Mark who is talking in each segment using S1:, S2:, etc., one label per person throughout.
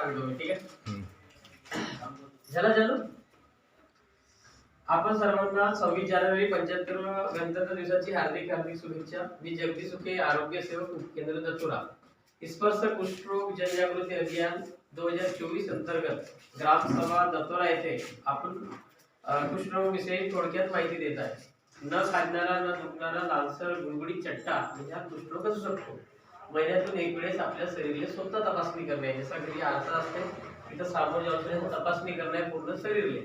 S1: सांगतो मी ठीक आहे. झालं झालं? आपण सर्वांना सव्वीस जानेवारी पंच्याहत्तर गणतंत्र दिवसाची हार्दिक हार्दिक शुभेच्छा. मी जगदीश सुखे आरोग्य सेवक केंद्र दत्तुरा. स्पर्श कुष्ठरोग जनजागृती अभियान दोन हजार चोवीस अंतर्गत ग्रामसभा दत्तोरा येथे आपण अ, कुष्ठरोग विषयी थोडक्यात माहिती देत आहे. न खाजणारा न दुखणारा लालसर गुळगुळीत चट्टा म्हणजे हा कुष्ठरोग असू शकतो महिन्यातून एक वेळेस आपल्या शरीराला स्वतः तपासणी करणे. जसा घरी आरसा असते तिथं सामोर जाऊन तपासणी करणे पूर्ण शरीरले.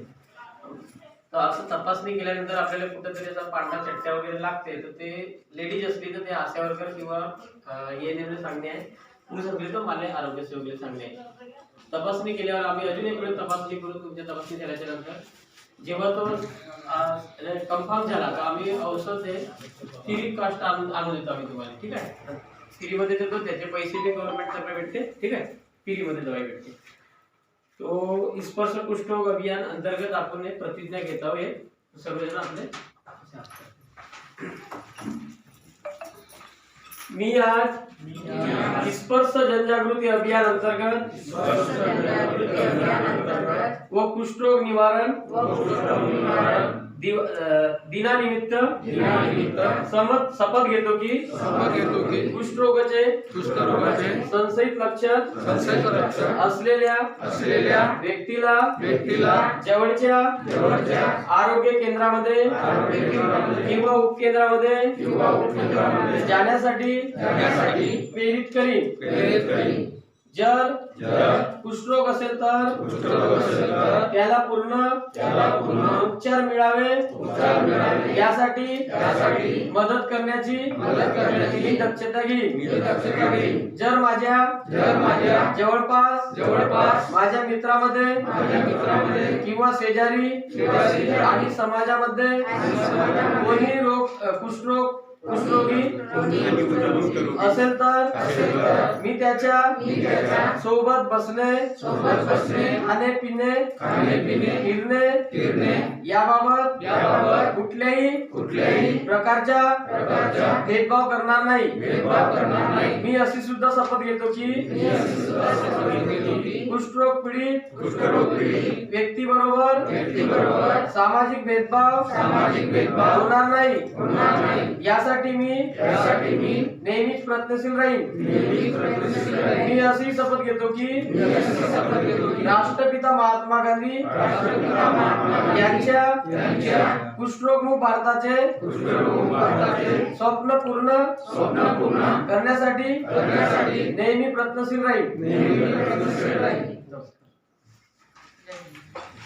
S1: तर असं तपासणी केल्यानंतर आपल्याला कुठंतरी असा पांढरा चट्ट्या वगैरे लागते तर ते लेडीज असली तर ते आशा वर्कर किंवा ये नेमणे सांगणे आहे. पुरुष असले तर मान्य आरोग्य सेवकले सांगणे आहे. तपासणी केल्यावर आम्ही अजून एक वेळ तपासणी करू तुमच्या तपासणी झाल्याच्यानंतर. जेव्हा तो कन्फर्म झाला तर आम्ही औषध हे फ्री कास्ट आणून आणून देतो आम्ही तुम्हाला ठीक आहे? फ्रीमध्ये देतो त्याचे पैसे बी गव्हर्नमेंट तर्फे भेटते ठीक आहे? फ्रीमध्ये दवाई भेटते. तो स्पर्श कुष्ठरोग अभियान अंतर्गत आपण प्रतिज्ञा घेत आहोत हे सर्वजण आपले मी आज स्पर्श जनजागृती अभियान अंतर्गत व कुष्ठरोग निवारण दिनानिमित्त समत शपथ घेतो की
S2: शपथ
S1: संशयित लक्षण
S2: संशयित लक्षण
S1: असलेल्या
S2: असलेल्या
S1: व्यक्तीला
S2: व्यक्तीला
S1: जवळच्या
S2: जवळच्या
S1: आरोग्य केंद्रामध्ये
S2: आरोग्य केंद्रामध्ये
S1: किंवा उपकेंद्रामध्ये
S2: किंवा उपकेंद्रामध्ये
S1: जाण्यासाठी
S2: जाण्यासाठी
S1: प्रेरित करीन.
S2: प्रेरित करीन.
S1: जर कुष्ठरोग असेल तर
S2: कुष्ठरोग असेल तर
S1: त्याला पूर्ण
S2: त्याला पूर्ण
S1: उपचार मिळावे.
S2: उपचार मिळावे.
S1: यासाठी
S2: यासाठी
S1: मदत करण्याची
S2: मदत करण्याची
S1: मी दक्षता घेईन. जर माझ्या
S2: जर माझ्या
S1: जवळपास
S2: जवळपास
S1: माझ्या मित्रामध्ये
S2: माझ्या मित्रामध्ये
S1: किंवा शेजारी आणि समाजामध्ये कोणी रोग कुष्ठरोग असेल तर मी त्याच्या सोबत बसणे
S2: सोबत बसणे
S1: खाणे पिणे
S2: खाणे पिणे
S1: फिरणे
S2: फिरणे
S1: याबाबत
S2: याबाबत
S1: कुठल्याही
S2: कुठल्याही
S1: प्रकारच्या
S2: प्रकारचा
S1: भेदभाव करणार नाही
S2: भेदभाव करणार नाही.
S1: मी अशी सुद्धा शपथ घेतो की
S2: मी अशी सुद्धा शपथ घेतो की
S1: कुष्ठरोग पीडित
S2: कुष्ठरोग पीडित
S1: व्यक्तीबरोबर
S2: व्यक्तीबरोबर
S1: सामाजिक भेदभाव
S2: सामाजिक भेदभाव
S1: होणार नाही.
S2: होणार नाही.
S1: यासाठी मी
S2: यासाठी मी
S1: नेहमीच प्रयत्नशील राहीन. मी अशी शपथ घेतो की राष्ट्रपिता महात्मा गांधी यांच्या कुष्ठरोगमुक्त भारताचे स्वप्न पूर्ण
S2: स्वप्न पूर्ण
S1: करण्यासाठी
S2: करण्यासाठी
S1: नेहमी प्रयत्नशील राहील.